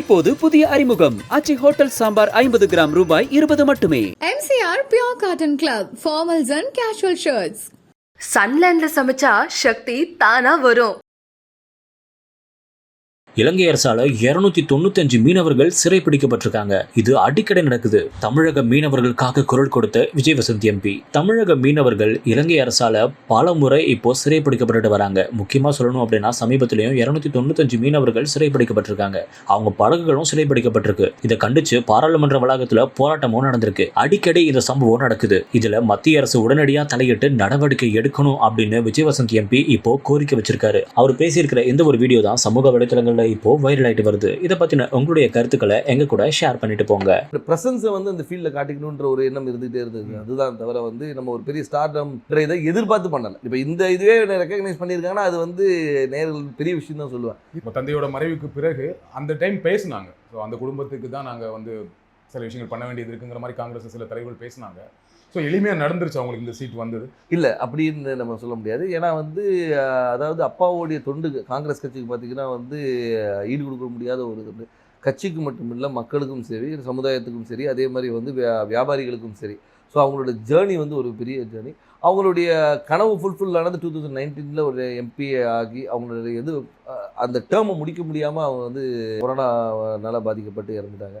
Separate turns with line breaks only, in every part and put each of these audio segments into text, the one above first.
இப்போது புதிய அறிமுகம். அச்சி ஹோட்டல் சாம்பார் ஐம்பது கிராம் ரூபாய் இருபது மட்டுமே.
MCR Pure Cotton Club, formals and casual shirts.
சன்லேண்ட்ல சமைச்சா சக்தி தானா வரும்.
இலங்கை அரசால இருநூத்தி தொண்ணூத்தஞ்சு மீனவர்கள் சிறைப்பிடிக்கப்பட்டிருக்காங்க. இது அடிக்கடி நடக்குது. தமிழக மீனவர்களுக்காக குரல் கொடுத்த விஜய் வசந்த் எம்பி தமிழக மீனவர்கள் இலங்கை அரசால பல முறை இப்போ சிறைப்பிடிக்கப்பட்டு வராங்க. முக்கியமா சொல்லணும் அப்படின்னா சமீபத்திலையும் இருநூத்தி தொண்ணூத்தஞ்சு மீனவர்கள் சிறைப்பிடிக்கப்பட்டிருக்காங்க. அவங்க படகுகளும் சிறைப்பிடிக்கப்பட்டிருக்கு. இதை கண்டிச்சு பாராளுமன்ற வளாகத்துல போராட்டமும் நடந்திருக்கு. அடிக்கடி இந்த சம்பவம் நடக்குது. இதுல மத்திய அரசு உடனடியா தலையிட்டு நடவடிக்கை எடுக்கணும் அப்படின்னு விஜய் வசந்த் எம்பி இப்போ கோரிக்கை வச்சிருக்காரு. அவர் பேசியிருக்கிற இந்த ஒரு வீடியோ தான் சமூக வலைத்தளங்கள்ல இப்போ வைரல் ஆயிட்டு வருது. இதை பத்தின உங்களுடைய கருத்துக்களை எங்க கூட ஷேர் பண்ணிட்டு போங்க.
ப்ரெசன்ஸை வந்து அந்த ஃபீல்டில் காட்டிக்கணுன்ற ஒரு எண்ணம் இருந்துகிட்டே இருந்தது. அதுதான் தவிர வந்து நம்ம ஒரு பெரிய ஸ்டார்டம் இதை எதிர்பார்த்து பண்ணலை. இப்போ இந்த இதுவே ரெக்கக்னைஸ் பண்ணியிருக்காங்கன்னா அது வந்து நேர்கள் பெரிய விஷயம் தான் சொல்லுவேன்.
இப்போ தந்தையோட மறைவுக்கு பிறகு அந்த டைம் பேசுனாங்க. ஸோ அந்த குடும்பத்துக்கு தான் நாங்கள் வந்து சில விஷயங்கள் பண்ண வேண்டியது இருக்குங்கிற மாதிரி காங்கிரஸ் சில தலைவர்கள் பேசினாங்க. ஸோ எளிமையாக நடந்துருச்சு அவங்களுக்கு இந்த சீட் வந்தது.
இல்லை அப்படின்னு நம்ம சொல்ல முடியாது. ஏன்னா வந்து அதாவது அப்பாவுடைய தொண்டு காங்கிரஸ் கட்சிக்கு பார்த்தீங்கன்னா வந்து ஈடு கொடுக்க முடியாத ஒரு தொண்டு கட்சிக்கு மட்டும் இல்லை மக்களுக்கும் சரி சமுதாயத்துக்கும் சரி அதே மாதிரி வந்து வியா- வியாபாரிகளுக்கும் சரி. ஸோ அவங்களோட ஜேர்னி வந்து ஒரு பெரிய ஜேர்னி அவங்களுடைய கனவு ஃபுல்ஃபில் ஆனது டூ தௌசண்ட் நைன்டீனில் ஒரு எம்பி ஆகி அவங்களுடைய இது அந்த டேர்மை முடிக்க முடியாமல் அவங்க வந்து கொரோனானால பாதிக்கப்பட்டு இறந்துட்டாங்க.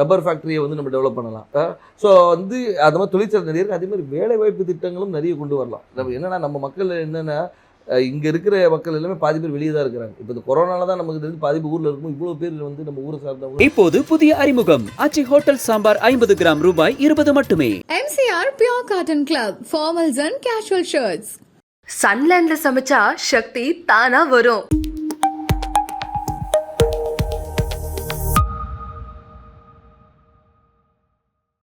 ரப்பர் ஃபேக்ட்ரியை வந்து நம்ம டெவலப் பண்ணலாம். ஸோ வந்து அது மாதிரி தொழிற்சாலை நிறைய இருக்குது அதே மாதிரி வேலை வாய்ப்பு திட்டங்களும் நிறைய கொண்டு வரலாம். நம்ம என்னன்னா நம்ம மக்கள் என்னென்னா இங்கே இருக்கிற மக்கள் எல்லாமே பாதி பேர் வெளியே தான் இருக்கிறாங்க. இப்போ இந்த கொரோனால தான் நமக்கு தெரிஞ்சு பாதி ஊரில் இருக்கும். இவ்வளோ பேர் வந்து நம்ம ஊரை சார்ந்தவங்க
இப்போது புதிய அறிமுகம். ஆச்சி ஹோட்டல் சாம்பார் ஐம்பது கிராம் ரூபாய் இருபது மட்டுமே.
MCR Pure Cotton Club, formals and casual shirts.
சன்லேண்ட்ல சமைச்சா சக்தி தானா வரும்.